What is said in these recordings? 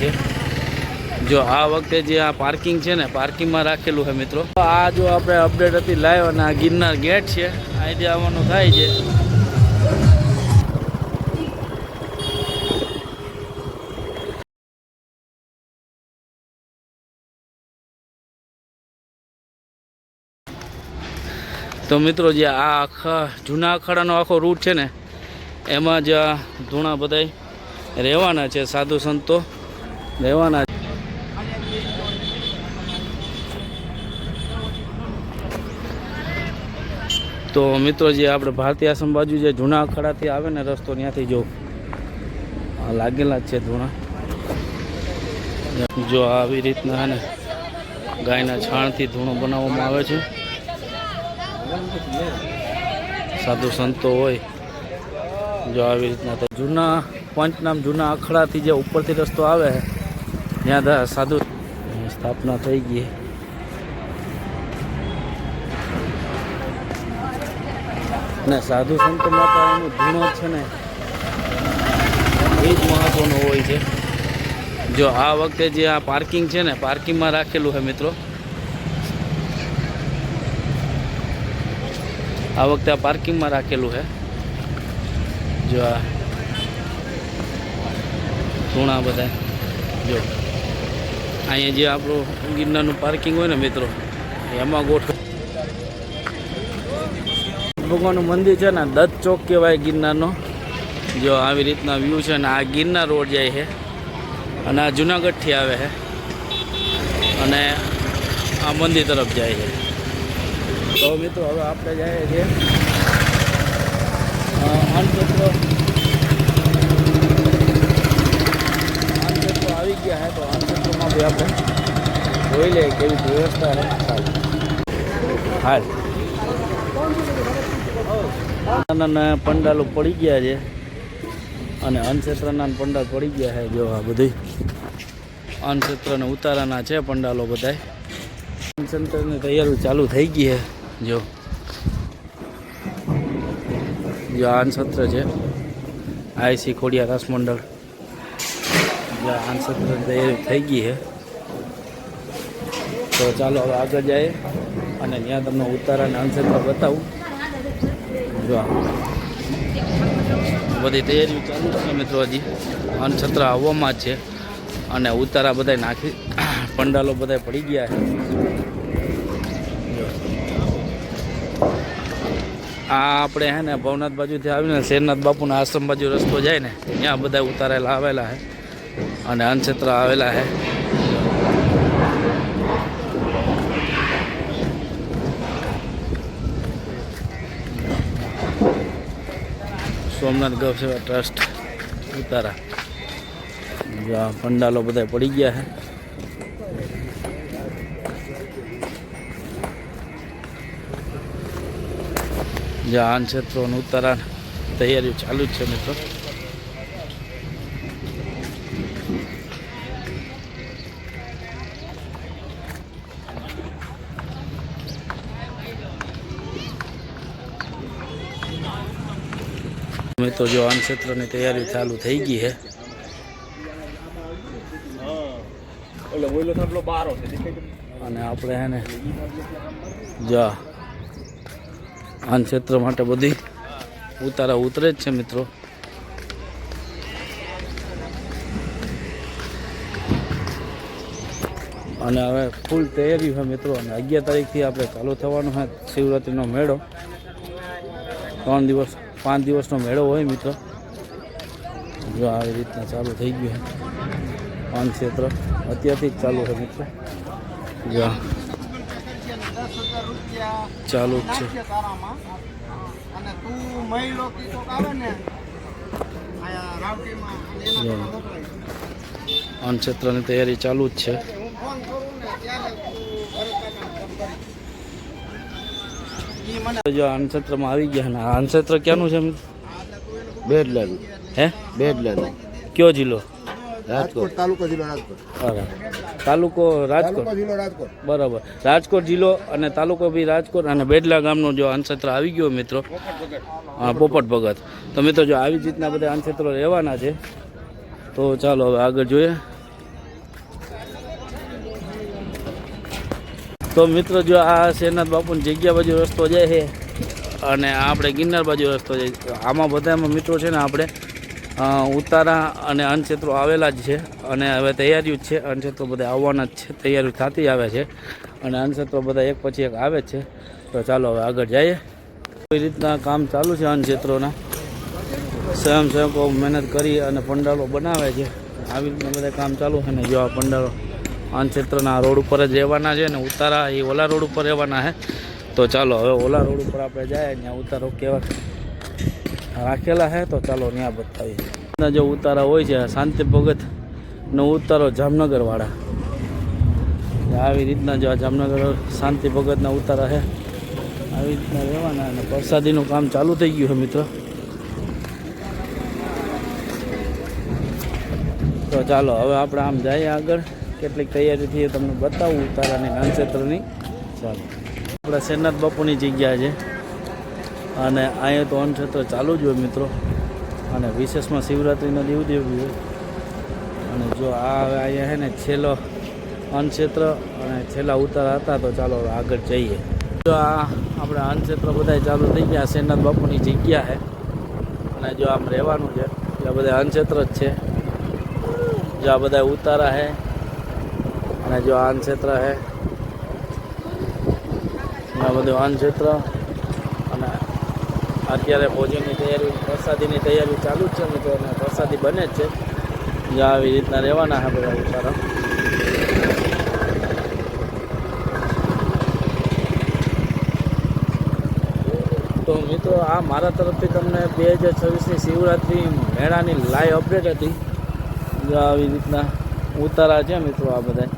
છે. જો આ વખતે જે આ પાર્કિંગ છે ને પાર્કિંગમાં રાખેલું છે મિત્રો. આ જો આપણે અપડેટ હતી લાઈવ અને આ ગિરનાર ગેટ છે. અહીંથી આવવાનું થાય છે. તો મિત્રો જે આ આખા જૂના અખાડાનો આખો રૂટ છે ને, એમાં જ ધૂણા બધા રહેવાના છે સાધુ સંતો. રહેવાના તો મિત્રો જે આપણે ભારતીય આશ્રમ બાજુ જે જૂના અખાડાથી આવે ને રસ્તો, ત્યાંથી જો લાગેલા જ છે ધૂણા. જો આવી રીતના ને ગાયના છાણથી ધૂણો બનાવવામાં આવે છે. સાધુ સંતો હોય, જો આવી રીતના જૂના પંચનામ જૂના અખડાથી જે ઉપરથી રસ્તો આવે છે ત્યાં સાધુ સ્થાપના થઈ ગઈ. અને સાધુ સંત માતા એનું ધૂણો છે ને, એ જ મહત્વનો હોય છે. જો આ વખતે જે આ પાર્કિંગ છે ને પાર્કિંગમાં રાખેલું છે મિત્રો. આ વખતે આ પાર્કિંગમાં રાખેલું છે. જો આ ધૂણા બધા, જો. અહીંયા જે આપણું ગિરનારનું પાર્કિંગ હોય ને મિત્રો એમાં ગોઠવ ભગવાનનું મંદિર છે ને દત્ત ચોક કહેવાય ગિરનારનો. જો આવી રીતના વ્યૂ છે ને આ ગિરનાર રોડ જાય છે. અને આ જુનાગઢથી આવે છે. અને આ મંદિર તરફ જાય છે. તો મિત્રો હવે આપણે જઈએ છીએ. અ, અન્નક્ષેત્ર અન્નક્ષેત્ર આવી ગયા છે તો બી આપણે જોઈ લઈએ કેવી વ્યવસ્થા છે હાલ. નાના પંડાલો પડી ગયા છે. અને અનક્ષેત્રના પંડાલ પડી ગયા છે. જો આ બધી અનક્ષેત્રને ઉતારાના છે પંડાલો બધાય. અન્નક્ષેત્રની તૈયારી ચાલુ થઈ ગઈ છે. જો. જો આ અન્નક્ષેત્ર છે. આઈસી ખોડિયા રાસ મંડળ આ તૈયારી થઈ ગઈ છે તો ચાલો હવે આગળ જઈએ અને ત્યાં તમને ઉતારાને અન્નક્ષેત્ર બતાવું. જો બધી તૈયારીઓ ચાલુ છે મિત્રો હજી. અનછત્ર આવવામાં જ છે અને ઉતારા બધા નાખી, પંડાલો બધા પડી ગયા છે. આ આપણે હે ને ભવનાથ બાજુથી આવીને શેરનાથ બાપુના આશ્રમ બાજુ રસ્તો જાય ને, ત્યાં બધા ઉતારેલા આવેલા છે અને અન્નક્ષેત્ર આવેલા છે સોમનાથ ગૌ સેવા ટ્રસ્ટ ઉતારા. જ્યાં પંડાલો બધા પડી ગયા છે જ્યાં આન ક્ષેત્રોનું ઉતારા તૈયારીઓ ચાલુ જ છે મિત્રો. મિત્રો જો આન ક્ષેત્રની તૈયારી ચાલુ થઈ ગઈ છે. અને આપણે હે ને, જા આન ક્ષેત્ર માટે બધી ઉતારા ઉતરે જ છે મિત્રો. અને હવે ફૂલ તૈયારી હોય મિત્રો. અને અગિયાર તારીખથી આપણે ચાલુ થવાનો છે શિવરાત્રિનો મેળો. ત્રણ દિવસ પાંચ દિવસનો મેળો હોય મિત્રો જો આવી રીતના ચાલુ થઈ ગયું છે પાન ક્ષેત્ર અત્યારથી જ ચાલુ છે મિત્રો જો ચાલુ જ છે અને તું મહિલો કીધો આવે ને આયા રાવટીમાં અને એના જો. પર મોકલાય. અન્ન ક્ષેત્રની તૈયારી ચાલુ જ છે હું ફોન કરું ને ત્યારે તું ભરતકાકાને ફોન કરીશ. ઈ મને જો અન્ન ક્ષેત્રમાં આવી ગયા ને આ અન્ન ક્ષેત્ર ક્યાંનું છે મિત્રો? બેડલાદ હે? બેડલાદ કયો જિલ્લો? રાજકોટ. તાલુકો જિલ્લો રાજકોટ. તાલુકો રાજકોટ? જિલ્લો રાજકોટ. બરાબર. રાજકોટ જિલ્લો અને તાલુકો બી રાજકોટ અને બેડલા ગામનો જો અન્નક્ષેત્ર આવી ગયો મિત્રો. હા પોપટ ભગત. તો મિત્રો જો આવી જ રીતના બધા અન્નક્ષેત્રો રહેવાના છે તો ચાલો હવે આગળ જોઈએ. તો મિત્રો જો આ શેરનાથ બાપુની જગ્યા બાજુ રસ્તો જાય છે અને આપણે ગિરનાર બાજુ રસ્તો જાય આમાં બધામાં મિત્રો છે ને આપણે ઉતારા અને અનક્ષેત્રો આવેલા જ છે અને હવે તૈયારીઓ જ છે. અનક્ષેત્રો બધા આવવાના જ છે. તૈયારીઓ થતી આવે છે અને અન્નક્ષેત્રો બધા એક પછી એક આવે છે. તો ચાલો હવે આગળ જઈએ. કોઈ રીતના કામ ચાલુ છે અનક્ષેત્રોના સ્વયંસેવકો મહેનત કરી અને પંડાલો બનાવે છે. આવી રીતના બધા કામ ચાલુ છે ને જો આ પંડાલો અન્નક્ષેત્રના રોડ ઉપર જ રહેવાના છે ને ઉતારા એ ઓલા રોડ ઉપર રહેવાના છે. તો ચાલો હવે ઓલા રોડ ઉપર આપણે જાય ત્યાં ઉતારો કેવા રાખેલા છે તો ચાલો ત્યાં બતાવીએ. જો ઉતારા હોય છે, શાંતિ ભગત નો ઉતારો જામનગર વાળા આવી રીતના જો આ જામનગર શાંતિ ભગતના ઉતારા છે. આવી રીતના રહેવાના અને પ્રસાદીનું કામ ચાલુ થઈ ગયું છે મિત્રો. તો ચાલો હવે આપણે આમ જઈએ આગળ. કેટલીક તૈયારી થઈ તમને બતાવું ઉતારાની નાનક્ષેત્રની ચાલો. આપણા શેરનાથ બાપુની જગ્યા છે. અને અહીંયા તો અન્નક્ષેત્ર ચાલુ જ હોય મિત્રો. અને વિશેષમાં શિવરાત્રિના દેવ દેવી હોય. અને જો આ હવે અહીંયા છે ને છેલ્લો અન્નક્ષેત્ર અને છેલ્લા ઉતારા હતા તો ચાલો આગળ જઈએ. જો આ આપણે અન્નક્ષેત્ર બધા ચાલુ થઈ ગયા. શેરનાથ બાપુની જગ્યા છે. અને જો આમ રહેવાનું છે. એટલે બધા અન્નક્ષેત્ર જ છે. જો આ બધા ઉતારા છે. અને જો આન ક્ષેત્ર છે, આ બધું આન ક્ષેત્ર. અને અત્યારે ભોજનની તૈયારી, પ્રસાદીની તૈયારી ચાલુ જ છે મિત્રો અને પ્રસાદી બને જ છે. જો આવી રીતના રહેવાના છે બધા ઉતારા તો મિત્રો, આ મારા તરફથી તમને બે હજાર છવ્વીસની શિવરાત્રિ મેળાની લાઈવ અપડેટ હતી. આવી રીતના ઉતારા છે મિત્રો આ બધા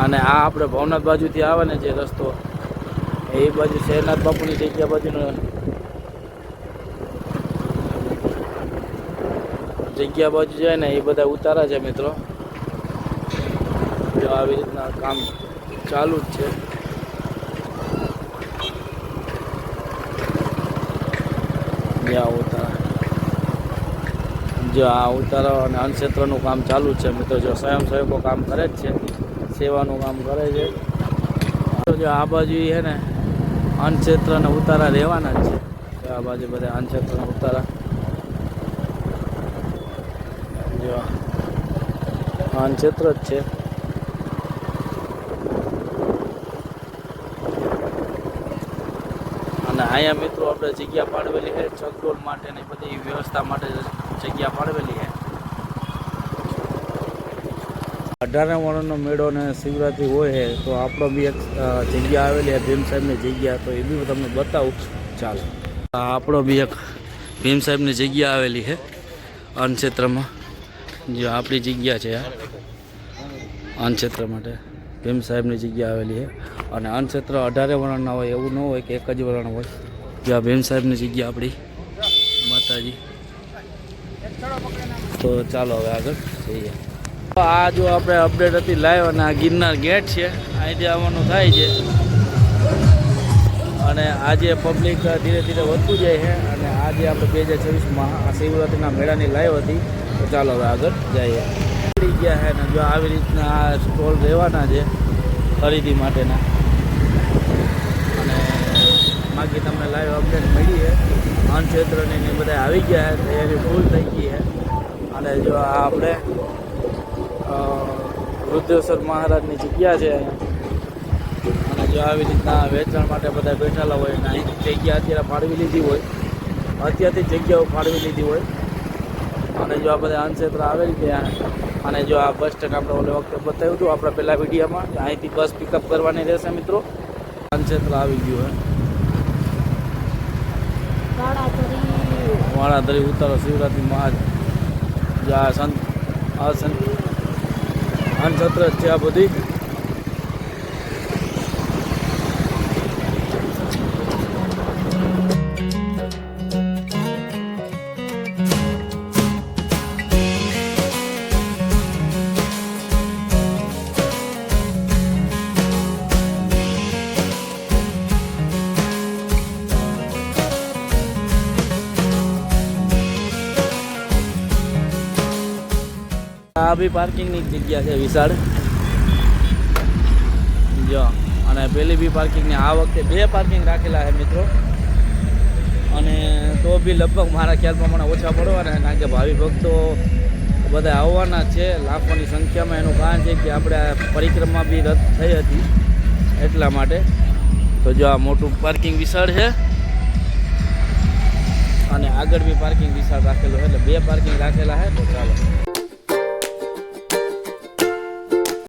અને આ આપણે ભવનાથ બાજુથી આવે ને જે રસ્તો, એ બાજુ શહેરનાથ બાપુની જગ્યા બાજુનો જગ્યા બાજુ જાય ને એ બધા ઉતારા છે મિત્રો. જો આવી રીતના કામ ચાલુ જ છે. જે આ ઉતારા અને અન્નક્ષેત્રનું કામ ચાલુ છે મિત્રો. જો સ્વયંસેવકો કામ કરે જ છે. સેવાનું કામ કરે છે. જો આ બાજુ છે ને, અન્નક્ષેત્રને ઉતારા રહેવાના જ છે. આ બાજુ બધા અન્નક્ષેત્ર અને ઉતારા. જો અન્નક્ષેત્ર જ છે. અને અહીંયા મિત્રો આપણે જગ્યા પાડવેલી છે ચકડોળ માટે ને બધી વ્યવસ્થા માટે જગ્યા પાડવેલી છે. અઢારે વર્ણનો મેળો ને શિવરાત્રિ હોય છે, તો આપણો બી એક જગ્યા આવેલી ભીમ સાહેબની જગ્યા, તો એ બી હું તમને બતાવું ચાલો. આપણો બી એક ભીમ સાહેબની જગ્યા આવેલી છે અન્નક્ષેત્રમાં જે આપણી જગ્યા છે અન્નક્ષેત્ર માટે ભીમ સાહેબની જગ્યા આવેલી છે, અને અન્નક્ષેત્ર અઢારે વર્ણના હોય, એવું ન હોય કે એક જ વર્ણ હોય. જે આ ભીમ સાહેબની જગ્યા આપણી માતાજી. તો ચાલો હવે આગળ જઈએ. આ જો આપણે અપડેટ હતી લાઈવ અને આ ગિરનાર ગેટ છે અહીંથી આવવાનું થાય છે. અને આજે પબ્લિક ધીરે ધીરે વધતું જાય છે અને આજે આપણે બે હજાર છવ્વીસમાં આ શિવરાત્રિના મેળાની લાઈવ હતી. તો ચાલો હવે આગળ જઈએ. નીકળી ગયા છે ને જો આવી રીતના આ સ્ટોલ રહેવાના છે ખરીદી માટેના. અને બાકી તમને લાઈવ અપડેટ મળી છે અન્નક્ષેત્રની ને બધા આવી ગયા છે, તૈયારી ફૂલ થઈ ગઈ છે. અને જો આપણે અ, વૃદ્ધેશ્વર મહારાજની જગ્યા છે અને જો આવી રીતના વેચાણ માટે બધા બેઠેલા હોય અને અહીંથી જગ્યા અત્યારે ફાળવી લીધી હોય અત્યારથી જગ્યાઓ ફાળવી લીધી હોય. અને જો આ બધા અન્નક્ષેત્ર આવેલી ત્યાં અને જો આ બસ સ્ટેન્ડ આપણે ઓલે વખતે બતાવ્યું હતું આપણા પહેલા વિડીયોમાં કે અહીંથી બસ પિકઅપ કરવાની રહેશે મિત્રો. અન્નક્ષેત્ર આવી ગયું હોય. વાળાધરી. ઉતારો શિવરાત્રી મહાજ જો આ સંત આ સંત અન્નક્ષેત્ર જ છે આ બધી. આ પાર્કિંગની જગ્યા છે વિશાળ. જો, અને પેલી બી પાર્કિંગની આ વખતે બે પાર્કિંગ રાખેલા છે મિત્રો. અને તો બી લગભગ મારા ખ્યાલ પ્રમાણે ઓછા પડવાના કારણ કે ભાવિ ભક્તો બધા આવવાના છે. લાખોની સંખ્યામાં એનું કારણ છે કે આપણે પરિક્રમા બી રદ થઈ હતી એટલા માટે. તો જો આ મોટું પાર્કિંગ વિશાળ છે. અને આગળ બી પાર્કિંગ વિશાળ રાખેલું એટલે બે પાર્કિંગ રાખેલા છે, તો ચાલો.